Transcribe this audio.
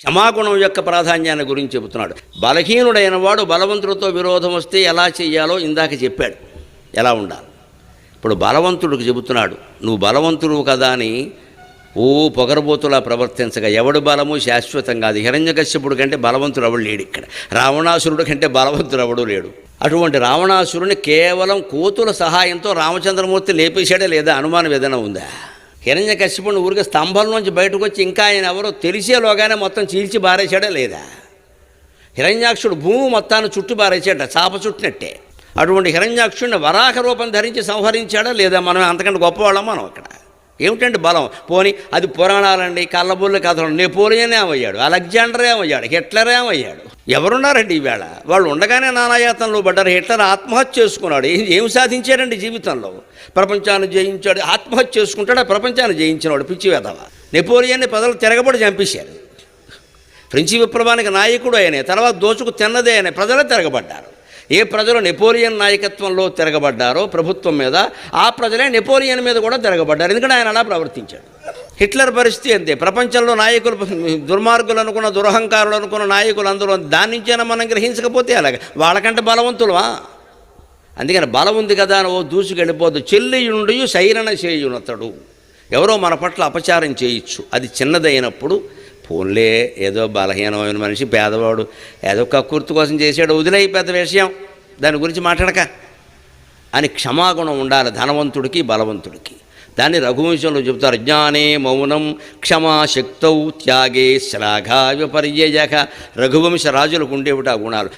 క్షమాగుణం యొక్క ప్రాధాన్యాన్ని గురించి చెబుతున్నాడు. బలహీనుడైన వాడు బలవంతుడితో విరోధం వస్తే ఎలా చెయ్యాలో ఇందాక చెప్పాడు. ఎలా ఉండాలి? ఇప్పుడు బలవంతుడికి చెబుతున్నాడు నువ్వు బలవంతుడు కదా అని ఓ పొగరబోతులా ప్రవర్తించగా ఎవడు బలము శాశ్వతం కాదు. హిరణ్యకశ్యపుడు కంటే బలవంతుడు ఎవడు లేడు ఇక్కడ. రావణాసురుడు కంటే బలవంతుడు ఎవడు లేడు. అటువంటి రావణాసురుని కేవలం కోతుల సహాయంతో రామచంద్రమూర్తి లేపేశాడే లేదా? అనుమానం ఏదైనా ఉందా? హిరణ్య కశ్యపుని ఊరికి స్తంభం నుంచి బయటకు వచ్చి ఇంకా ఆయన ఎవరో తెలిసేలోగానే మొత్తం చీల్చి బారేశాడే లేదా? హిరణ్యాక్షుడు భూమి మొత్తాన్ని చుట్టు బారేసాడ చాప చుట్టినట్టే. అటువంటి హిరణ్యాక్షుడిని వరాహ రూపం ధరించి సంహరించాడా లేదా? మనం అంతకంటే గొప్పవాళ్ళం మనం అక్కడ ఏమిటంటే బలం? పోని అది పురాణాలండి కళ్ళబుల్లి కథలు నెపోలియన్ ఏమయ్యాడు అలెగ్జాండర్ ఏమయ్యాడు హిట్లర్ ఏమయ్యాడు? ఎవరున్నారండి ఈవేళ? వాళ్ళు ఉండగానే నానాయాతంలో పడ్డారు హిట్లర్ ఆత్మహత్య చేసుకున్నాడు. ఏం సాధించాడండి జీవితంలో? ప్రపంచాన్ని జయించాడు ఆత్మహత్య చేసుకుంటాడు ఆ ప్రపంచాన్ని జయించినాడు పిచ్చి వేదవ నెపోలియన్ని ప్రజలు తిరగబడి చంపేశారు. ఫ్రెంచి విప్లవానికి నాయకుడు ఆయనే తర్వాత దోచుకు తిన్నదే ఆయన ప్రజలే తిరగబడ్డారు. ఏ ప్రజలు నెపోలియన్ నాయకత్వంలో తిరగబడ్డారో ప్రభుత్వం మీద ఆ ప్రజలే నెపోలియన్ మీద కూడా తిరగబడ్డారు. ఎందుకంటే ఆయన అలా ప్రవర్తించాడు. హిట్లర్ పరిస్థితి అంతే ప్రపంచంలో నాయకులు దుర్మార్గులు అనుకున్న దురహంకారులు అనుకున్న నాయకులు అందరూ దాని నుంచైనా మనం గ్రహించకపోతే అలాగే వాళ్ళకంటే బలవంతులవా అందుకని బలం ఉంది కదా అని ఓ దూసుకెళ్ళిపోదు చెల్లియుండి శైలన చేయునతడు. ఎవరో మన పట్ల అపచారం చేయొచ్చు. అది చిన్నదైనప్పుడు పోన్లే ఏదో బలహీనమైన మనిషి పేదవాడు ఏదో కక్కుర్తి కోసం చేశాడు వదిలే పెద్ద విషయం. దాని గురించి మాట్లాడక. అని క్షమాగుణం ఉండాలి ధనవంతుడికి బలవంతుడికి. దాన్ని రఘువంశంలో చెబుతారు జ్ఞానే మౌనం క్షమాశక్తౌ త్యాగే శ్లాఘ విపర్యజ రఘువంశ రాజులకు ఉండేవిట ఆ గుణాలు.